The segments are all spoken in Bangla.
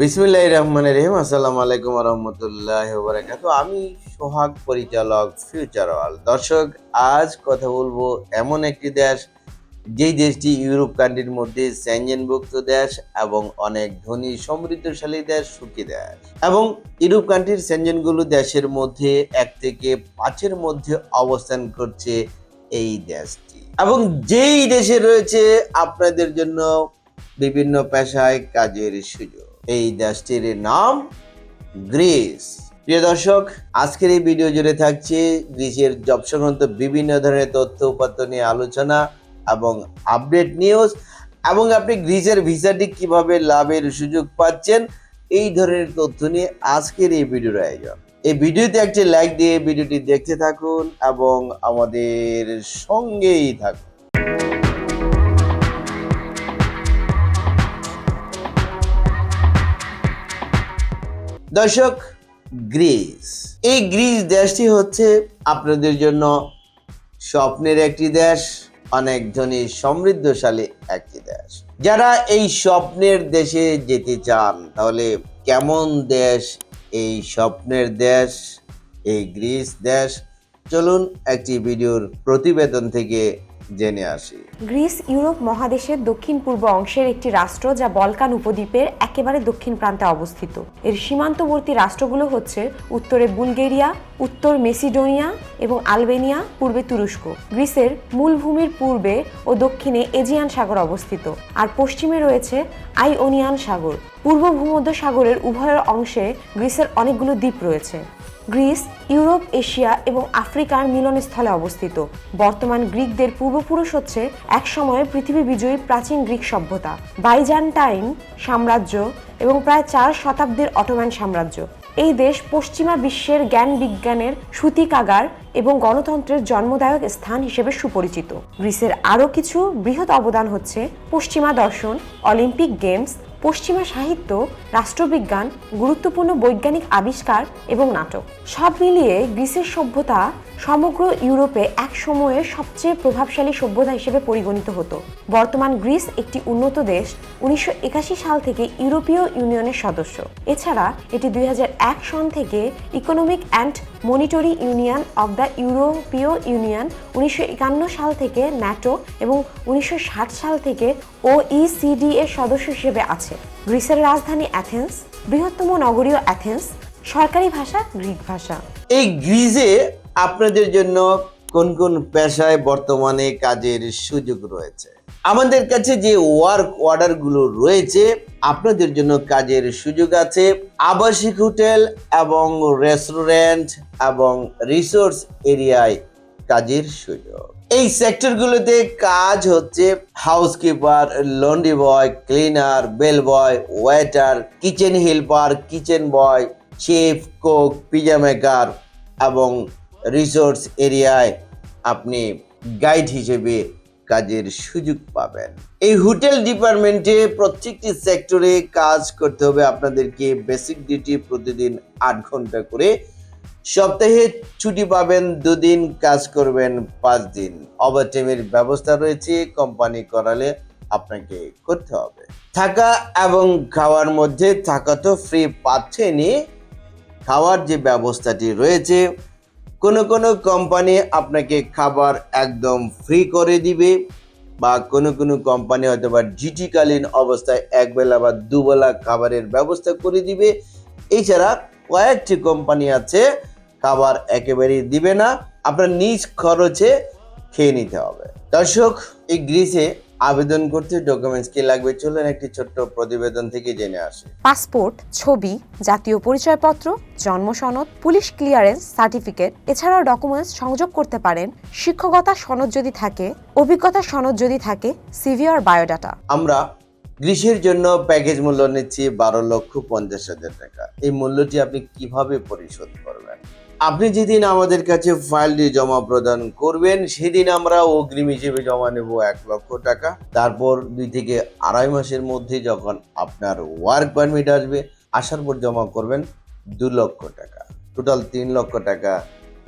বিসমিল্লাহ রহমান রহিম। আসসালামু আলাইকুম রহমতুল্লাহ বারাকাত আমি সোহাগ, পরিচালক ফিউচার দর্শক, আজ কথা বলব এমন একটি দেশ, যেই দেশটি ইউরোপ কান্ট্রির মধ্যে স্যাঞ্জেনভুক্ত দেশ এবং অনেক ধনী, সমৃদ্ধশালী দেশ, সুখী দেশ। এবং ইউরোপ কান্ট্রির স্যাঞ্জেনগুলো দেশের মধ্যে এক থেকে পাঁচের মধ্যে অবস্থান করছে এই দেশটি। এবং যেই দেশে রয়েছে, আপনাদের জন্য বিভিন্ন পেশায় কাজের সুযোগ। এই দেশটির নাম গ্রিস। প্রিয় দর্শক, আজকের এই ভিডিও জুড়ে থাকছে গ্রিসের জব সংক্রান্ত বিভিন্ন ধরনের তথ্য, উপাত্ত নিয়ে আলোচনা এবং আপডেট নিউজ। এবং আপনি গ্রিসের ভিসাটি কীভাবে লাভের সুযোগ পাচ্ছেন, এই ধরনের তথ্য নিয়ে আজকের এই ভিডিওর আয়োজন। এই ভিডিওতে একটি লাইক দিয়ে ভিডিওটি দেখতে থাকুন এবং আমাদের সঙ্গেই থাকুন। দর্শক গ্রিস এই গ্রিস দেশটি হচ্ছে আপনাদের জন্য স্বপ্নের একটি দেশ, অনেক ধনী, সমৃদ্ধশালী একটি দেশ। যারা এই স্বপ্নের দেশে যেতে চান, তাহলে কেমন দেশ এই স্বপ্নের দেশ, এই গ্রিস দেশ? চলুন একটি ভিডিওর প্রতিবেদন থেকে জেনে আসি। গ্রিস, ইউরোপ মহাদেশের দক্ষিণ পূর্ব অংশের একটি রাষ্ট্র যা বলকান উপদ্বীপের একেবারে দক্ষিণ প্রান্তে অবস্থিত। এর সীমান্তবর্তী রাষ্ট্রগুলো হচ্ছে উত্তরে বুলগেরিয়া, উত্তর মেসিডোনিয়া এবং আলবেনিয়া, পূর্বে তুরস্ক। গ্রিসের মূল ভূমির পূর্বে ও দক্ষিণে এজিয়ান সাগর অবস্থিত আর পশ্চিমে রয়েছে আইওনিয়ান সাগর। পূর্ব ভূমধ্য সাগরের উভয়ের অংশে গ্রিসের অনেকগুলো দ্বীপ রয়েছে। গ্রিস, ইউরোপ, এশিয়া এবং আফ্রিকার মিলনস্থলে অবস্থিত। বর্তমান গ্রিকদের পূর্বপুরুষ হচ্ছে এক সময়ের পৃথিবী বিজয়ী প্রাচীন গ্রিক সভ্যতা। বাইজান্টাইন সাম্রাজ্য এবং প্রায় চার শতাব্দীর অটোম্যান সাম্রাজ্য। এই দেশ পশ্চিমা বিশ্বের জ্ঞান বিজ্ঞানের সূতিকাগার এবং গণতন্ত্রের জন্মদায়ক স্থান হিসেবে সুপরিচিত। গ্রিসের আরও কিছু বৃহৎ অবদান হচ্ছে পশ্চিমা দর্শন, অলিম্পিক গেমস পশ্চিমা সাহিত্য রাষ্ট্রবিজ্ঞান গুরুত্বপূর্ণ বৈজ্ঞানিক আবিষ্কার এবং নাটক। সব মিলিয়ে গ্রিসের সভ্যতা সমগ্র ইউরোপে এক সময়ে সবচেয়ে প্রভাবশালী সভ্যতা হিসেবে পরিগণিত হতো। বর্তমান গ্রিস একটি উন্নত দেশ, উনিশশো একাশি সাল থেকে ইউরোপীয় ইউনিয়নের সদস্য। এছাড়া এটি দুই সন থেকে economic and monetary union of the ইউরোপীয় ইউনিয়ন উনিশশো একান্ন সাল থেকে ন্যাটো এবং উনিশশো ষাট সাল থেকে ওইসিডি এর সদস্য হিসেবে আছে। গ্রিসের রাজধানী অ্যাথেন্স বৃহত্তম নগরীয় অ্যাথেন্স সরকারি ভাষা গ্রিক ভাষা। এই গ্রিজে আপনাদের জন্য কোন কোন পেশায় বর্তমানে কাজের সুযোগ রয়েছে? আমাদের কাছে যে ওয়ার্ক অর্ডারগুলো রয়েছে, আপনাদের জন্য কাজের সুযোগ আছে আবাসিক হোটেল এবং রেস্টুরেন্ট এবং রিসোর্স এরিয়ায় কাজের সুযোগ। এই সেক্টরগুলোতে কাজ হচ্ছে housekeeper laundry boy cleaner bell boy waiter kitchen helper kitchen boy chef cook pizza maker এবং রিসোর্স এরিয়ায় আপনি গাইড হিসেবে কাজের সুযোগ পাবেন। এই হোটেল ডিপার্টমেন্টে প্রত্যেকটি সেক্টরে কাজ করতে হবে আপনাদেরকে বেসিক ডিউটি প্রতিদিন আট ঘণ্টা করে। সপ্তাহে ছুটি পাবেন, দুদিন কাজ করবেন, পাঁচ দিন। ওভারটাইমের ব্যবস্থা রয়েছে কোম্পানি করালে আপনাকে করতে হবে। থাকা এবং খাওয়ার মধ্যে থাকা তো ফ্রি পাচ্ছেনই। খাওয়ার যে ব্যবস্থাটি রয়েছে কোনো কোনো কোম্পানি আপনাকে খাবার একদম ফ্রি করে দিবে বা কোনো কোনো কোম্পানি হয়তো বা ডিটিকালীন অবস্থায় একবেলা বা দুবেলা খাবারের ব্যবস্থা করে দিবে। এছাড়া কয়েকটি কোম্পানি আছে, খাবার একেবারেই দিবে না, আপনার নিজ খরচে খেয়ে নিতে হবে। দর্শক, এই গ্রিসে আবেদন করতে ডকুমেন্টস কি লাগবে? চলুন একটি ছোট্ট প্রতিবেদন থেকে জেনে আসি। পাসপোর্ট ছবি জাতীয় পরিচয়পত্র জন্ম সনদ পুলিশ ক্লিয়ারেন্স সার্টিফিকেট এছাড়াও ডকুমেন্টস সংযোগ করতে পারেন শিক্ষকতা সনদ যদি থাকে অভিজ্ঞতা সনদ যদি থাকে সিভি আর বায়োডাটা আমরা গ্রীষ্মের জন্য প্যাকেজ মূল্য নিচ্ছি বারো লক্ষ পঞ্চাশ হাজার টাকা। এই মূল্যটি আপনি কীভাবে পরিশোধ করবেন? আপনি যেদিন আমাদের কাছে ফাইলটি জমা প্রদান করবেন, সেদিন আমরা অগ্রিম হিসেবে জমা নেব এক লক্ষ টাকা। তারপর দুই থেকে আড়াই মাসের মধ্যে যখন আপনার ওয়ার্ক পারমিট আসবে, আসার পর জমা করবেন দু লক্ষ টাকা। টোটাল তিন লক্ষ টাকা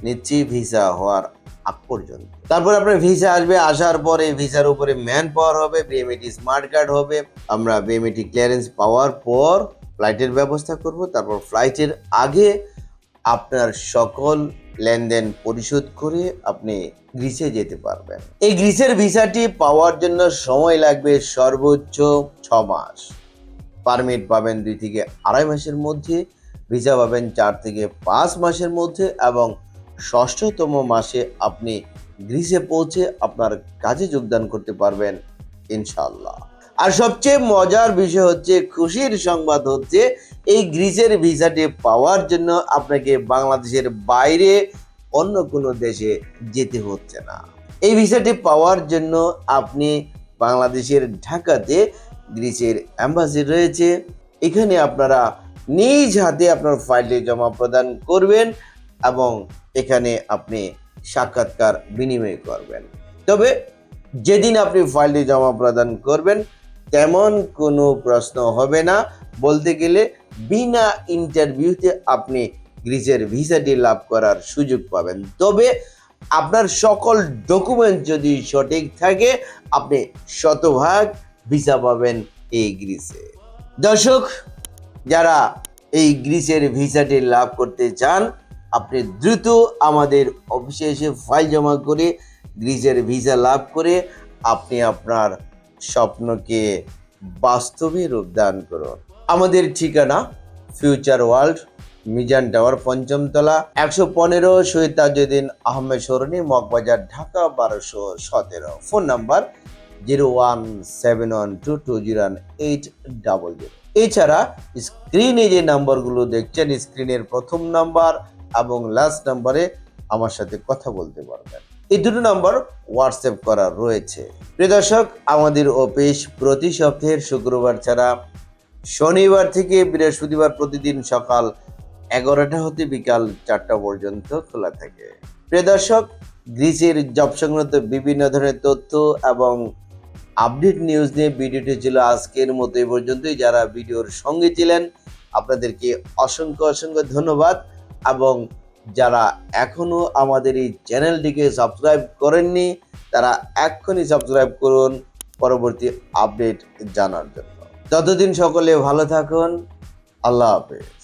নিচ্ছি ভিসা হওয়ার আগ পর্যন্ত। তারপর আপনার ভিসা আসবে, আসার পরে ভিসার উপরে ম্যান পাওয়ার হবে বিএমএটি স্মার্ট কার্ড হবে। আমরা বিএমএটি ক্লিয়ারেন্স পাওয়ার পর ফ্লাইটের ব্যবস্থা করব, তারপর ফ্লাইটের আগে আপনার সকল লেনদেন পরিশোধ করে আপনি গ্রিসে যেতে পারবেন। এই গ্রিসের ভিসাটি পাওয়ার জন্য সময় লাগবে সর্বোচ্চ ছ মাস। পারমিট পাবেন দুই থেকে আড়াই মাসের মধ্যে, ভিসা পাবেন চার থেকে পাঁচ মাসের মধ্যে এবং ষষ্ঠতম মাসে আপনি গ্রিসে পৌঁছে আপনার কাজে যোগদান করতে পারবেন ইনশাল্লাহ আর সবচেয়ে মজার বিষয় হচ্ছে, খুশির সংবাদ হচ্ছে, এই গ্রিসের ভিসাটি পাওয়ার জন্য আপনাকে বাংলাদেশের বাইরে অন্য কোনো দেশে যেতে হচ্ছে না। এই ভিসাটি পাওয়ার জন্য আপনি বাংলাদেশের ঢাকাতে গ্রিসের অ্যাম্বাসি রয়েছে। এখানে আপনারা নিজ হাতে আপনার ফাইলটি জমা প্রদান করবেন। এবং এখানে আপনি সাক্ষাৎকার বিনিময় করবেন। তবে যেদিন আপনি ফাইলটি জমা প্রদান করবেন, তেমন কোনো প্রশ্ন হবে না। বলতে গেলে বিনা ইন্টারভিউতে আপনি গ্রিসের ভিসাটি লাভ করার সুযোগ পাবেন। তবে আপনার সকল ডকুমেন্ট যদি সঠিক থাকে, আপনি শতভাগ ভিসা পাবেন এই গ্রিসে। দর্শক, যারা এই গ্রিসের ভিসাটি লাভ করতে চান আপনি দ্রুত আমাদের অফিসে এসে ফাইল জমা করে গ্রিজের ভিসা লাভ করে আপনি আপনার স্বপ্নকে বাস্তবে রূপদান করুন। আমাদের ঠিকানা ফিউচার ওয়ার্ল্ড মিজান টাওয়ার, পঞ্চমতলা, একশো পনেরো শহীদ তাজুদ্দিন আহমেদ সরণি, মগবাজার, ঢাকা, বারোশো সতেরো। Phone number zero one seven one two two zero one eight double zero. এছাড়া স্ক্রিনে যে নাম্বারগুলো দেখছেন স্ক্রিনের প্রথম নাম্বার এবং লাস্ট নাম্বারে আমার সাথে কথা বলতে পারবেন। এই দুটো নাম্বার হোয়াটসঅ্যাপ করা রয়েছে। প্রিয় দর্শক, আমাদের অফিস প্রতি সপ্তাহের শুক্রবার ছাড়া শনিবার থেকে বৃহস্পতিবার প্রতিদিন সকাল এগারোটা হতে বিকাল চারটা পর্যন্ত খোলা থাকে। প্রিয় দর্শক, গ্রিসের জব সংক্রান্ত বিভিন্ন ধরনের তথ্য এবং আপডেট নিউজ নিয়ে ভিডিওটি ছিল আজকের মতো এই পর্যন্তই। যারা ভিডিওর সঙ্গে ছিলেন, আপনাদেরকে অসংখ্য অসংখ্য ধন্যবাদ। এবং যারা এখনও আমাদের এই চ্যানেলটিকে সাবস্ক্রাইব করেননি, তারা এক্ষুনি সাবস্ক্রাইব করুন, পরবর্তী আপডেট জানার জন্য। ততদিন সকলে ভালো থাকুন, আল্লাহ হাফেজ।